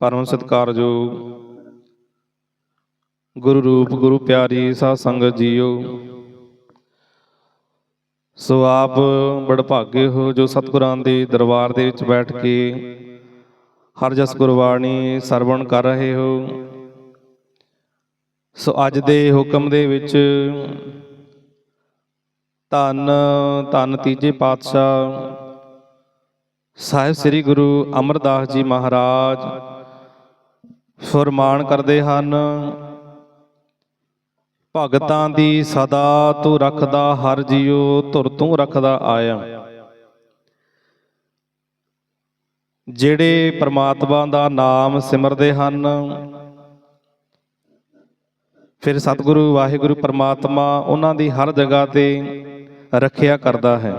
ਪਰਮ ਸਤਿਕਾਰਯੋਗ ਗੁਰੂ ਰੂਪ, ਗੁਰੂ ਪਿਆਰੀ ਸਾਧ ਸੰਗਤ ਜੀਓ। ਸੋ ਆਪ ਬੜਭਾਗੇ ਹੋ ਜੋ ਸਤਿਗੁਰਾਂ ਦੇ ਦਰਬਾਰ ਦੇ ਵਿੱਚ ਬੈਠ ਕੇ ਹਰ ਜਸ ਗੁਰਬਾਣੀ ਸਰਵਣ ਕਰ ਰਹੇ ਹੋ। ਸੋ ਅੱਜ ਦੇ ਹੁਕਮ ਦੇ ਵਿੱਚ ਧੰਨ ਧੰਨ ਤੀਜੇ ਪਾਤਸ਼ਾਹ ਸਾਹਿਬ ਸ੍ਰੀ ਗੁਰੂ ਅਮਰਦਾਸ ਜੀ ਮਹਾਰਾਜ ਫਰਮਾਨ ਕਰਦੇ ਹਨ, ਭਗਤਾਂ ਦੀ ਸਦਾ ਤੂੰ ਰੱਖਦਾ ਹਰ ਜੀਉ, ਧੁਰ ਤੂੰ ਰੱਖਦਾ ਆਇਆ। ਜਿਹੜੇ ਪ੍ਰਮਾਤਮਾ ਦਾ ਨਾਮ ਸਿਮਰਦੇ ਹਨ, ਫਿਰ ਸਤਿਗੁਰੂ, ਵਾਹਿਗੁਰੂ, ਪ੍ਰਮਾਤਮਾ ਉਹਨਾਂ ਦੀ ਹਰ ਜਗ੍ਹਾ ਤੇ ਰੱਖਿਆ ਕਰਦਾ ਹੈ।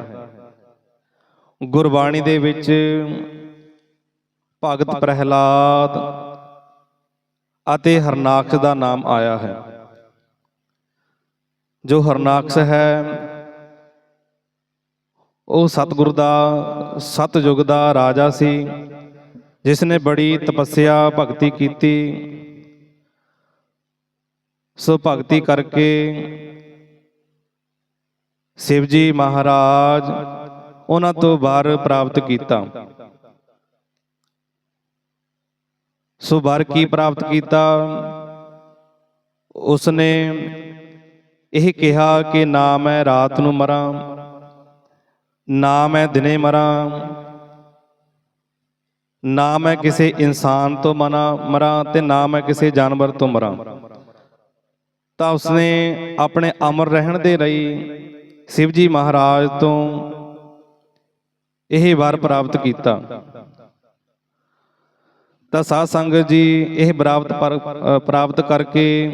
ਗੁਰਬਾਣੀ ਦੇ ਵਿੱਚ ਭਗਤ ਪ੍ਰਹਿਲਾਦ ਅਤੇ ਹਰਨਾਕਸ਼ ਦਾ ਨਾਮ ਆਇਆ ਹੈ। ਜੋ ਹਰਨਾਕਸ਼ ਹੈ, ਉਹ ਸਤਿਗੁਰ ਦਾ ਸਤਜੁਗ ਦਾ ਰਾਜਾ ਸੀ ਜਿਸ ਨੇ ਬੜੀ ਤਪੱਸਿਆ ਭਗਤੀ ਕੀਤੀ। ਸੋ ਭਗਤੀ ਕਰਕੇ ਸ਼ਿਵਜੀ ਮਹਾਰਾਜ ਉਹਨਾਂ ਤੋਂ ਵਰ ਪ੍ਰਾਪਤ ਕੀਤਾ। ਸੋ ਵਰ ਕੀ ਪ੍ਰਾਪਤ ਕੀਤਾ? ਉਸਨੇ ਇਹ ਕਿਹਾ ਕਿ ਨਾ ਮੈਂ ਰਾਤ ਨੂੰ ਮਰਾਂ ਨਾ ਮੈਂ ਦਿਨੇ ਮਰਾਂ ਨਾ ਮੈਂ ਕਿਸੇ ਇਨਸਾਨ ਤੋਂ ਮਨਾ ਮਰਾਂ ਤੇ ਨਾ ਮੈਂ ਕਿਸੇ ਜਾਨਵਰ ਤੋਂ ਮਰਾਂ। ਤਾਂ ਉਸਨੇ ਆਪਣੇ ਅਮਰ ਰਹਿਣ ਦੇ ਲਈ ਸ਼ਿਵ ਜੀ ਮਹਾਰਾਜ ਤੋਂ ਇਹ ਵਰ ਪ੍ਰਾਪਤ ਕੀਤਾ। ਤਾਂ ਸਾਧ ਸੰਗਤ ਜੀ ਇਹ ਬਰਾਬਤ ਪਰ- ਪ੍ਰਾਪਤ ਕਰਕੇ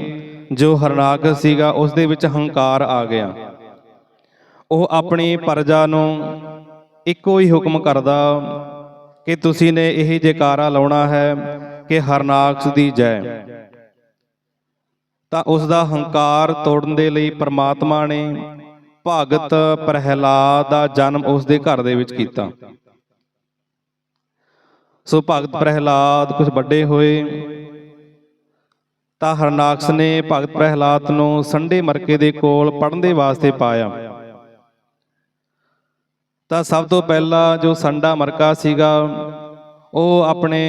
ਜੋ ਹਰਨਾਕ ਸੀਗਾ ਉਸ ਦੇ ਵਿੱਚ ਹੰਕਾਰ ਆ ਗਿਆ। ਉਹ ਆਪਣੀ ਪਰਜਾ ਨੂੰ ਇੱਕੋ ਹੀ ਹੁਕਮ ਕਰਦਾ ਕਿ ਤੁਸੀਂ ਨੇ ਇਹ ਜੈਕਾਰਾ ਲਾਉਣਾ ਹੈ ਕਿ ਹਰਨਾਕਸ਼ ਦੀ ਜੈ। ਤਾਂ ਉਸ ਦਾ ਹੰਕਾਰ ਤੋੜਨ ਦੇ ਲਈ ਪ੍ਰਮਾਤਮਾ ਨੇ ਭਗਤ ਪ੍ਰਹਿਲਾਦ ਦਾ ਜਨਮ ਉਸ ਦੇ ਘਰ ਦੇ ਵਿੱਚ ਕੀਤਾ। ਸੋ ਭਗਤ ਪ੍ਰਹਿਲਾਦ ਕੁਝ ਵੱਡੇ ਹੋਏ। ਤਾਂ ਹਰਨਾਕਸ਼ ਨੇ ਭਗਤ ਪ੍ਰਹਿਲਾਦ ਨੂੰ ਸੰਡੇ ਮਰਕੇ ਦੇ ਕੋਲ ਪੜਨ ਦੇ ਵਾਸਤੇ ਪਾਇਆ। ਤਾਂ ਸਭ ਤੋਂ ਪਹਿਲਾਂ ਜੋ ਸੰਡਾ ਮਰਕਾ ਸੀਗਾ, ਉਹ ਆਪਣੇ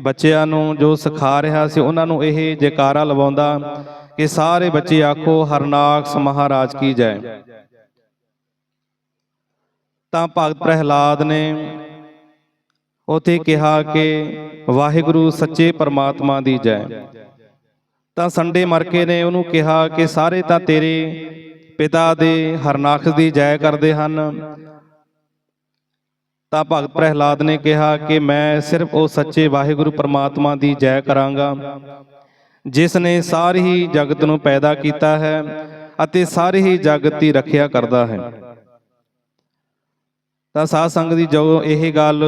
ਬੱਚਿਆਂ ਨੂੰ ਜੋ ਸਿਖਾ ਰਿਹਾ ਸੀ, ਉਹਨਾਂ ਨੂੰ ਇਹ ਜੈਕਾਰਾ ਲਵਾਉਂਦਾ ਕਿ ਸਾਰੇ ਬੱਚੇ ਆਖੋ, ਹਰਨਾਕਸ਼ ਮਹਾਰਾਜ ਕੀ ਜੈ। ਤਾਂ ਭਗਤ ਪ੍ਰਹਿਲਾਦ ਨੇ ਉਥੇ ਕਿਹਾ ਕਿ ਵਾਹਿਗੁਰੂ ਸੱਚੇ ਪਰਮਾਤਮਾ ਦੀ ਜੈ। ਤਾਂ ਸੰਡੇ ਮਰਕੇ ਨੇ ਉਹਨੂੰ ਕਿਹਾ ਕਿ ਸਾਰੇ ਤਾਂ ਤੇਰੇ ਪਿਤਾ ਦੇ ਹਰਨਾਕਸ਼ ਦੀ ਜੈ ਕਰਦੇ ਹਨ। ਤਾਂ ਭਗਤ ਪ੍ਰਹਿਲਾਦ ਨੇ ਕਿਹਾ ਕਿ ਮੈਂ ਸਿਰਫ ਉਹ ਸੱਚੇ ਵਾਹਿਗੁਰੂ ਪਰਮਾਤਮਾ ਦੀ ਜੈ ਕਰਾਂਗਾ ਜਿਸ ਨੇ ਸਾਰੀ ਹੀ ਜਗਤ ਨੂੰ ਪੈਦਾ ਕੀਤਾ ਹੈ ਅਤੇ ਸਾਰੀ ਹੀ ਜਗਤ ਦੀ ਰੱਖਿਆ ਕਰਦਾ ਹੈ। ਤਾਂ ਸਾਧ ਸੰਗਤ ਦੀ ਜੋ ਇਹ ਗੱਲ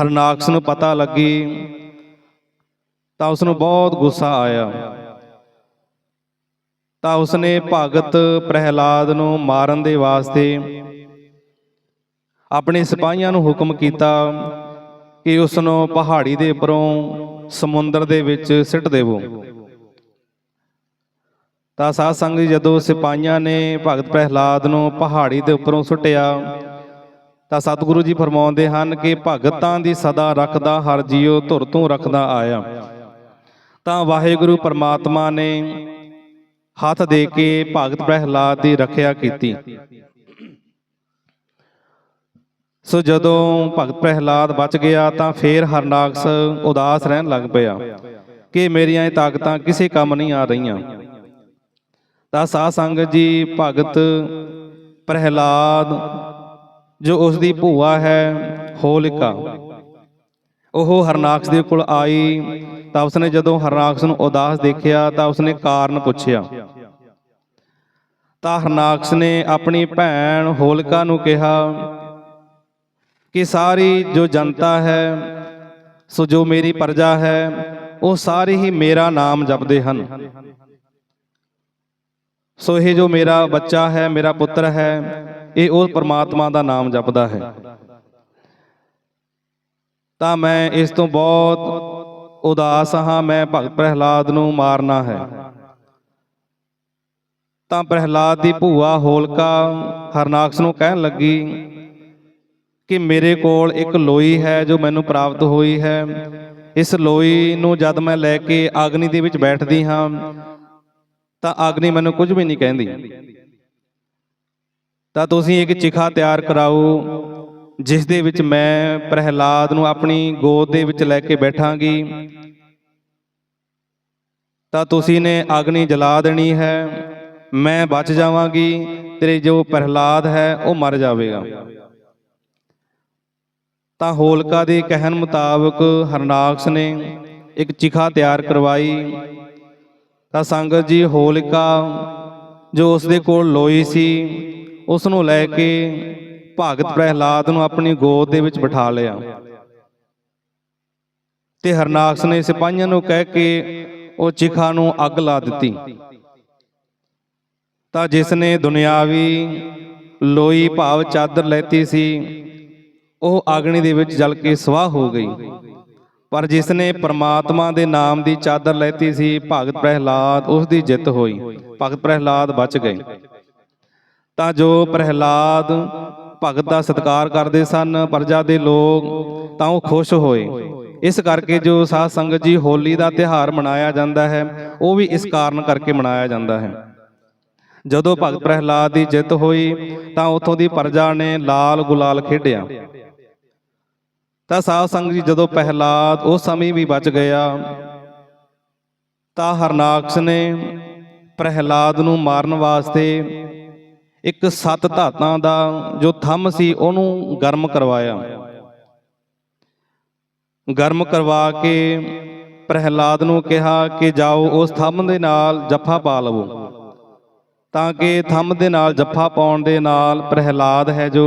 ਹਰਨਾਕਸ਼ ਨੂੰ ਪਤਾ ਲੱਗੀ, ਤਾਂ ਉਸ ਨੂੰ ਬਹੁਤ ਗੁੱਸਾ ਆਇਆ। ਤਾਂ ਉਸਨੇ ਭਗਤ ਪ੍ਰਹਿਲਾਦ ਨੂੰ ਮਾਰਨ ਦੇ ਵਾਸਤੇ ਆਪਣੇ ਸਿਪਾਹੀਆਂ ਨੂੰ ਹੁਕਮ ਕੀਤਾ ਕਿ ਉਸ ਨੂੰ ਪਹਾੜੀ ਦੇ ਉੱਪਰੋਂ ਸਮੁੰਦਰ ਦੇ ਵਿੱਚ ਸਿੱਟ ਦੇਵੋ। ਤਾਂ ਸਾਧ ਸੰਗਤ ਜਦੋਂ ਸਿਪਾਹੀਆਂ ਨੇ ਭਗਤ ਪ੍ਰਹਿਲਾਦ ਨੂੰ ਪਹਾੜੀ ਦੇ ਉੱਪਰੋਂ ਸੁੱਟਿਆ ਤਾਂ ਸਤਿਗੁਰੂ ਜੀ ਫਰਮਾਉਂਦੇ ਹਨ ਕਿ ਭਗਤਾਂ ਦੀ ਸਦਾ ਰੱਖਦਾ, ਹਰ ਜੀਉ ਧੁਰ ਤੋਂ ਰੱਖਦਾ ਆਇਆ। ਤਾਂ ਵਾਹਿਗੁਰੂ ਪਰਮਾਤਮਾ ਨੇ ਹੱਥ ਦੇ ਕੇ ਭਗਤ ਪ੍ਰਹਿਲਾਦ ਦੀ ਰੱਖਿਆ ਕੀਤੀ। ਸੋ ਜਦੋਂ ਭਗਤ ਪ੍ਰਹਿਲਾਦ ਬਚ ਗਿਆ ਤਾਂ ਫੇਰ ਹਰਨਾਕਸ਼ ਉਦਾਸ ਰਹਿਣ ਲੱਗ ਪਿਆ ਕਿ ਮੇਰੀਆਂ ਇਹ ਤਾਕਤਾਂ ਕਿਸੇ ਕੰਮ ਨਹੀਂ ਆ ਰਹੀਆਂ। ਤਾਂ ਸਾਧ ਸੰਗਤ ਜੀ ਭਗਤ ਪ੍ਰਹਿਲਾਦ ਜੋ ਉਸ ਦੀ ਭੂਆ ਹੈ, ਹੋਲਿਕਾ। ਉਹ ਹਰਨਾਕਸ਼ ਦੇ ਕੋਲ ਆਈ, ਤਾਂ ਉਸਨੇ ਜਦੋਂ ਹਰਨਾਕਸ਼ ਨੂੰ ਉਦਾਸ ਦੇਖਿਆ, ਤਾਂ ਉਸਨੇ ਕਾਰਨ ਪੁੱਛਿਆ। ਤਾਂ ਹਰਨਾਕਸ਼ ਨੇ ਆਪਣੀ ਭੈਣ ਹੋਲਿਕਾ ਨੂੰ ਕਿਹਾ ਕਿ ਸਾਰੀ ਜੋ ਜਨਤਾ ਹੈ, ਸੋ ਜੋ ਮੇਰੀ ਪ੍ਰਜਾ ਹੈ, ਉਹ ਸਾਰੇ ਹੀ ਮੇਰਾ ਨਾਮ ਜਪਦੇ ਹਨ। ਸੋ ਇਹ ਜੋ ਮੇਰਾ ਬੱਚਾ ਹੈ, ਮੇਰਾ ਪੁੱਤਰ ਹੈ, ਇਹ ਉਹ ਪਰਮਾਤਮਾ ਦਾ ਨਾਮ ਜਪਦਾ ਹੈ। ਤਾਂ ਮੈਂ ਇਸ ਤੋਂ ਬਹੁਤ ਉਦਾਸ ਹਾਂ, ਮੈਂ ਭਗਤ ਪ੍ਰਹਿਲਾਦ ਨੂੰ ਮਾਰਨਾ ਹੈ। ਤਾਂ ਪ੍ਰਹਿਲਾਦ ਦੀ ਭੂਆ ਹੋਲਕਾ ਹਰਨਾਕਸ ਨੂੰ ਕਹਿਣ ਲੱਗੀ ਕਿ ਮੇਰੇ ਕੋਲ ਇੱਕ ਲੋਈ ਹੈ ਜੋ ਮੈਨੂੰ ਪ੍ਰਾਪਤ ਹੋਈ ਹੈ। ਇਸ ਲੋਈ ਨੂੰ ਜਦ ਮੈਂ ਲੈ ਕੇ ਅਗਨੀ ਦੇ ਵਿੱਚ ਬੈਠਦੀ ਹਾਂ ਤਾਂ ਆਗਨੀ ਮੈਨੂੰ ਕੁਝ ਵੀ ਨਹੀਂ ਕਹਿੰਦੀ। ਤਾਂ ਤੁਸੀਂ ਇੱਕ ਚਿਖਾ ਤਿਆਰ ਕਰਾਓ, ਜਿਸ ਦੇ ਵਿੱਚ ਮੈਂ ਪ੍ਰਹਿਲਾਦ ਨੂੰ ਆਪਣੀ ਗੋਦ ਦੇ ਵਿੱਚ ਲੈ ਕੇ ਬੈਠਾਂਗੀ। ਤਾਂ ਤੁਸੀਂ ਨੇ ਅਗਨੀ ਜਲਾ ਦੇਣੀ ਹੈ, ਮੈਂ ਬਚ ਜਾਵਾਂਗੀ, ਤੇਰੇ ਜੋ ਪ੍ਰਹਿਲਾਦ ਹੈ, ਉਹ ਮਰ ਜਾਵੇਗਾ। ਤਾਂ ਹੋਲਕਾ ਦੇ ਕਹਿਣ ਮੁਤਾਬਕ ਹਰਨਾਕਸ ਨੇ ਇੱਕ ਚਿਖਾ ਤਿਆਰ ਕਰਵਾਈ। ਤਾਂ ਸੰਗਤ ਜੀ ਹੋਲਿਕਾ ਜੋ ਉਸ ਦੇ ਕੋਲ ਲੋਈ ਸੀ ਉਸ ਨੂੰ ਲੈ ਕੇ ਭਗਤ ਪ੍ਰਹਿਲਾਦ ਨੂੰ ਆਪਣੀ ਗੋਦ ਦੇ ਵਿੱਚ ਬਿਠਾ ਲਿਆ। ਤੇ ਹਰਨਾਕਸ ਨੇ ਸਿਪਾਹੀਆਂ ਨੂੰ ਕਹਿ ਕੇ ਉਹ ਚਿਖਾ ਨੂੰ ਅੱਗ ਲਾ ਦਿੱਤੀ। ਤਾਂ ਜਿਸ ਨੇ ਦੁਨਿਆਵੀ ਲੋਈ ਭਾਵ ਚਾਦਰ ਲੈਤੀ ਸੀ, ਉਹ ਅਗਨੀ ਦੇ ਵਿੱਚ ਜਲ ਕੇ ਸਵਾਹ ਹੋ ਗਈ। ਪਰ ਜਿਸ ਨੇ ਪ੍ਰਮਾਤਮਾ ਦੇ ਨਾਮ ਦੀ ਚਾਦਰ ਲੈਤੀ ਸੀ, ਭਗਤ ਪ੍ਰਹਿਲਾਦ ਉਸ ਦੀ ਜਿੱਤ ਹੋਈ। ਭਗਤ ਪ੍ਰਹਿਲਾਦ ਬਚ ਗਏ। ਤਾਂ ਜੋ ਪ੍ਰਹਿਲਾਦ ਭਗਤ ਦਾ ਸਤਿਕਾਰ ਕਰਦੇ ਸਨ, ਪ੍ਰਜਾ ਦੇ ਲੋਕ ਤਾਂ ਉਹ ਖੁਸ਼ ਹੋਏ। ਇਸ ਕਰਕੇ ਜੋ ਸਾਧ ਸੰਗਤ ਜੀ ਹੋਲੀ ਦਾ ਤਿਹਾਰ ਮਨਾਇਆ ਜਾਂਦਾ ਹੈ, ਉਹ ਵੀ ਇਸ ਕਾਰਨ ਕਰਕੇ ਮਨਾਇਆ ਜਾਂਦਾ ਹੈ। ਜਦੋਂ ਭਗਤ ਪ੍ਰਹਿਲਾਦ ਦੀ ਜਿੱਤ ਹੋਈ, ਤਾਂ ਉਥੋਂ ਦੀ ਪ੍ਰਜਾ ਨੇ ਲਾਲ ਗੁਲਾਲ ਖੇਡਿਆ। ਤਾਂ ਸਾਧ ਸੰਗਤ ਜੀ, ਜਦੋਂ ਪ੍ਰਹਿਲਾਦ ਉਸ ਸਮੇਂ ਵੀ ਬਚ ਗਿਆ, ਤਾਂ ਹਰਨਾਕਸ ਨੇ ਪ੍ਰਹਿਲਾਦ ਨੂੰ ਮਾਰਨ ਵਾਸਤੇ ਇੱਕ ਸੱਤ ਧਾਤਾਂ ਦਾ ਜੋ ਥੰਮ ਸੀ, ਉਹਨੂੰ ਗਰਮ ਕਰਵਾਇਆ। ਗਰਮ ਕਰਵਾ ਕੇ ਪ੍ਰਹਿਲਾਦ ਨੂੰ ਕਿਹਾ ਕਿ ਜਾਓ ਉਸ ਥੰਮ ਦੇ ਨਾਲ ਜੱਫਾ ਪਾ ਲਵੋ, ਤਾਂ ਕਿ ਥੰਮ ਦੇ ਨਾਲ ਜੱਫਾ ਪਾਉਣ ਦੇ ਨਾਲ ਪ੍ਰਹਿਲਾਦ ਹੈ ਜੋ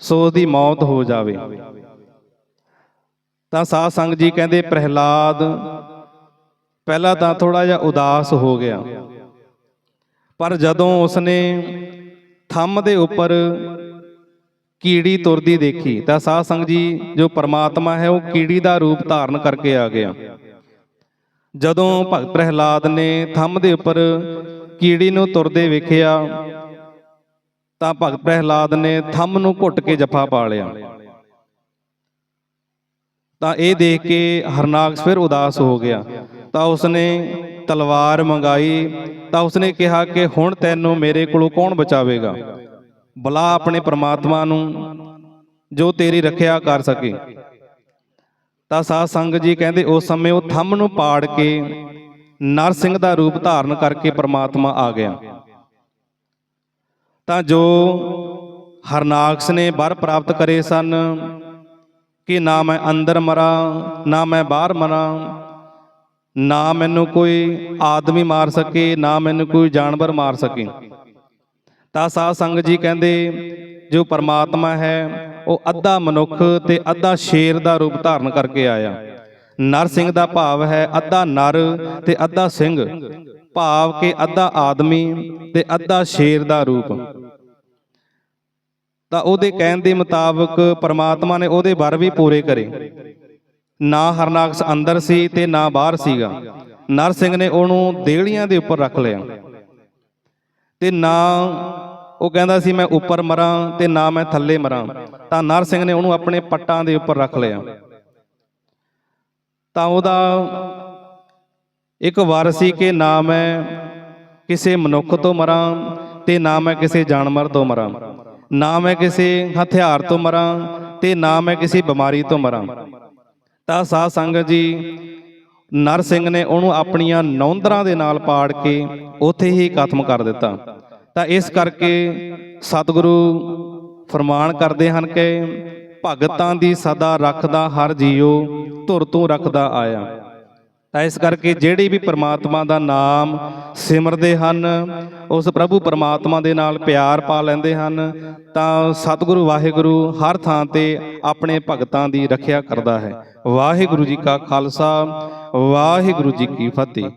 ਸੋ ਉਹਦੀ ਮੌਤ ਹੋ ਜਾਵੇ। ਤਾਂ ਸਾਧ ਸੰਗਤ ਜੀ ਕਹਿੰਦੇ ਪ੍ਰਹਿਲਾਦ ਪਹਿਲਾਂ ਤਾਂ ਥੋੜਾ ਜਿਹਾ ਉਦਾਸ ਹੋ ਗਿਆ। ਪਰ ਜਦੋਂ ਉਸਨੇ ਥੰਮ ਦੇ ਉੱਪਰ ਕੀੜੀ ਤੁਰਦੀ ਦੇਖੀ ਤਾਂ ਸਾਧ ਸੰਗਤ ਜੀ ਜੋ ਪਰਮਾਤਮਾ ਹੈ ਉਹ ਕੀੜੀ ਦਾ ਰੂਪ ਧਾਰਨ ਕਰਕੇ ਆ ਗਿਆ। ਜਦੋਂ ਭਗਤ ਪ੍ਰਹਿਲਾਦ ਨੇ ਥੰਮ ਦੇ ਉੱਪਰ ਕੀੜੀ ਨੂੰ ਤੁਰਦੇ ਵੇਖਿਆ ਤਾਂ ਭਗਤ ਪ੍ਰਹਿਲਾਦ ਨੇ ਥੰਮ ਨੂੰ ਘੁੱਟ ਕੇ ਜੱਫਾ ਪਾ ਲਿਆ। ਤਾਂ ਇਹ ਦੇਖ ਕੇ ਹਰਨਾਕਸ ਫਿਰ ਉਦਾਸ ਹੋ ਗਿਆ। ਤਾਂ ਉਸਨੇ ਤਲਵਾਰ ਮੰਗਾਈ। ਤਾਂ ਉਸਨੇ ਕਿਹਾ ਕਿ ਹੁਣ ਤੈਨੂੰ ਮੇਰੇ ਕੋਲੋਂ ਕੌਣ ਬਚਾਵੇਗਾ? ਬੁਲਾ ਆਪਣੇ ਪ੍ਰਮਾਤਮਾ ਨੂੰ ਜੋ ਤੇਰੀ ਰੱਖਿਆ ਕਰ ਸਕੇ। ਤਾਂ ਸਾਧ ਸੰਗਤ ਜੀ ਕਹਿੰਦੇ, ਉਸ ਸਮੇਂ ਉਹ ਥੰਮ ਨੂੰ ਪਾੜ ਕੇ ਨਰਸਿੰਘ ਦਾ ਰੂਪ ਧਾਰਨ ਕਰਕੇ ਪ੍ਰਮਾਤਮਾ ਆ ਗਿਆ। ਤਾਂ ਜੋ ਹਰਨਾਕਸ ਨੇ ਵਰ ਪ੍ਰਾਪਤ ਕਰੇ ਸਨ ਕਿ ਨਾ ਮੈਂ ਅੰਦਰ ਮਰਾਂ, ਨਾ ਮੈਂ ਬਾਹਰ ਮਰਾਂ, ਨਾ ਮੈਨੂੰ ਕੋਈ ਆਦਮੀ ਮਾਰ ਸਕੇ, ਨਾ ਮੈਨੂੰ ਕੋਈ ਜਾਨਵਰ ਮਾਰ ਸਕੇ। ਤਾਂ ਸਾਧ ਸੰਗਤ ਜੀ ਕਹਿੰਦੇ, ਜੋ ਪਰਮਾਤਮਾ ਹੈ, ਉਹ ਅੱਧਾ ਮਨੁੱਖ ਤੇ ਅੱਧਾ ਸ਼ੇਰ ਦਾ ਰੂਪ ਧਾਰਨ ਕਰਕੇ ਆਇਆ। ਨਰ ਸਿੰਘ ਦਾ ਭਾਵ ਹੈ ਅੱਧਾ ਨਰ ਤੇ ਅੱਧਾ ਸਿੰਘ। ਭਾਵ ਕਿ ਅੱਧਾ ਆਦਮੀ ਤੇ ਅੱਧਾ ਸ਼ੇਰ ਦਾ ਰੂਪ। ਤਾਂ ਉਹਦੇ ਕਹਿਣ ਦੇ ਮੁਤਾਬਕ ਪਰਮਾਤਮਾ ਨੇ ਉਹਦੇ ਵਰ ਵੀ ਪੂਰੇ ਕਰੇ। ਨਾ ਹਰਨਾਕਸ ਅੰਦਰ ਸੀ ਤੇ ਨਾ ਬਾਹਰ ਸੀਗਾ। ਨਰ ਸਿੰਘ ਨੇ ਉਹਨੂੰ ਦੇਹਲੀਆਂ ਦੇ ਉੱਪਰ ਰੱਖ ਲਿਆ। ਤੇ ਨਾ ਉਹ ਕਹਿੰਦਾ ਸੀ ਮੈਂ ਉੱਪਰ ਮਰਾਂ ਤੇ ਨਾ ਮੈਂ ਥੱਲੇ ਮਰਾਂ। ਤਾਂ ਨਰ ਸਿੰਘ ਨੇ ਉਹਨੂੰ ਆਪਣੇ ਪੱਟਾਂ ਦੇ ਉੱਪਰ ਰੱਖ ਲਿਆ। ਤਾਂ ਉਹਦਾ ਇੱਕ ਵਾਰ ਸੀ ਕਿ ਨਾ ਮੈਂ ਕਿਸੇ ਮਨੁੱਖ ਤੋਂ ਮਰਾਂ ਤੇ ਨਾ ਮੈਂ ਕਿਸੇ ਜਾਨਵਰ ਤੋਂ ਮਰਾਂ। ਨਾ ਮੈਂ ਕਿਸੇ ਹਥਿਆਰ ਤੋਂ ਮਰਾਂ ਤੇ ਨਾ ਮੈਂ ਕਿਸੇ ਬਿਮਾਰੀ ਤੋਂ ਮਰਾਂ। ਤਾਂ ਸਾਧ ਸੰਗਤ ਜੀ ਨਰ ਸਿੰਘ ਨੇ ਉਹਨੂੰ ਆਪਣੀਆਂ ਨੌਂਦਰਾਂ ਦੇ ਨਾਲ ਪਾੜ ਕੇ ਉੱਥੇ ਹੀ ਖਤਮ ਕਰ ਦਿੱਤਾ। ਤਾਂ ਇਸ ਕਰਕੇ ਸਤਿਗੁਰੂ ਫਰਮਾਨ ਕਰਦੇ ਹਨ ਕਿ ਭਗਤਾਂ ਦੀ ਸਦਾ ਰੱਖਦਾ ਹਰ ਜੀਉ ਧੁਰ ਤੋਂ ਰੱਖਦਾ ਆਇਆ। ਤਾਂ ਇਸ ਕਰਕੇ ਜਿਹੜੇ ਵੀ ਪ੍ਰਮਾਤਮਾ ਦਾ ਨਾਮ ਸਿਮਰਦੇ ਹਨ, ਉਸ ਪ੍ਰਭੂ ਪ੍ਰਮਾਤਮਾ ਦੇ ਨਾਲ ਪਿਆਰ ਪਾ ਲੈਂਦੇ ਹਨ, ਤਾਂ ਸਤਿਗੁਰੂ ਵਾਹਿਗੁਰੂ ਹਰ ਥਾਂ ਤੇ ਆਪਣੇ ਭਗਤਾਂ ਦੀ ਰੱਖਿਆ ਕਰਦਾ ਹੈ। ਵਾਹਿਗੁਰੂ ਜੀ ਕਾ ਖਾਲਸਾ, ਵਾਹਿਗੁਰੂ ਜੀ ਕੀ ਫਤਿਹ।